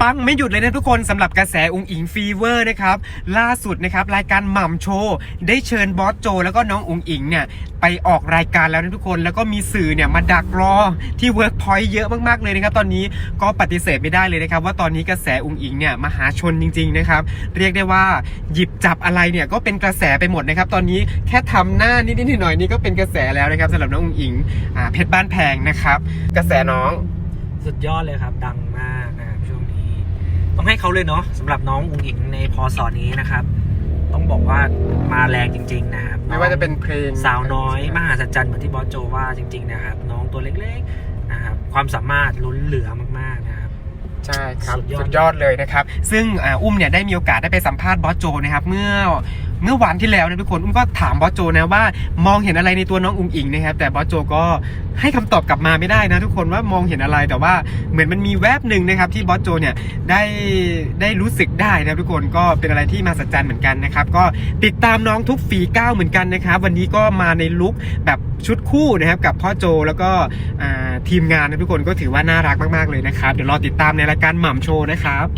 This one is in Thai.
ปังไม่หยุดเลยนะทุกคนสำหรับกระแสองค์อิงฟีเวอร์นะครับล่าสุดนะครับรายการหม่ำโชว์ได้เชิญบอสโจ แล้วก็น้ององค์อิงเนี่ยไปออกรายการแล้วนะทุกคนแล้วก็มีสื่อเนี่ยมาดักรอที่เวิร์กพอยต์เยอะมากๆเลยนะครับตอนนี้ก็ปฏิเสธไม่ได้เลยนะครับว่าตอนนี้กระแสองค์อิงเนี่ยมหาชนจริงๆนะครับเรียกได้ว่าหยิบจับอะไรเนี่ยก็เป็นกระแสไปหมดนะครับตอนนี้แค่ทำหน้านิดๆหน่อยๆนี่ก็เป็นกระแสแล้วนะครับสำหรับน้ององค์อิงอ่าเพชรบ้านแพงนะครับกระแสน้องสุดยอดเลยครับดังมากนะครับช่วง ต้องให้เขาเลยเนาะสำหรับน้องอุ๋งอิงในพศนี้นะครับ ต้องบอกว่ามาแรงจริง ๆ นะครับไม่ว่าจะเป็นเพลงสาวน้อย มหาสัจจันเหมือนที่บอสโจว่าจริง ๆ นะครับ น้องตัวเล็กๆนะครับความสามารถล้นเหลือมากๆนะครับใช่ครับ สุดยอดสุดยอดเลยนะครับ ซึ่งอ่าอุ้มเนี่ยได้มีโอกาสได้ไปสัมภาษณ์บอสโจนะครับ เมื่อ เมื่อวันที่แล้วนะทุกคนอุ้มก็ถามบอสโจนะว่ามองเห็นอะไรในตัวน้องอุ๋งอิงนะครับแต่บอสโจก็ให้คำตอบกลับมาไม่ได้นะทุกคนว่ามองเห็นอะไรแต่ว่าเหมือนมันมีแวบหนึ่งนะครับที่บอสโจเนี่ยได้ได้รู้สึกได้นะทุกคนก็เป็นอะไรที่มาสัจจันเหมือนกันนะครับก็ติดตามน้องทุกฝีก้าวเหมือนกันนะครับวันนี้ก็มาในลุคแบบชุดคู่นะครับกับพ่อโจแล้วก็ทีมงานนะทุกคนก็ถือว่าน่ารักมากๆเลยนะครับเดี๋ยวรอติดตามในรายการหม่ำโชว์นะครับ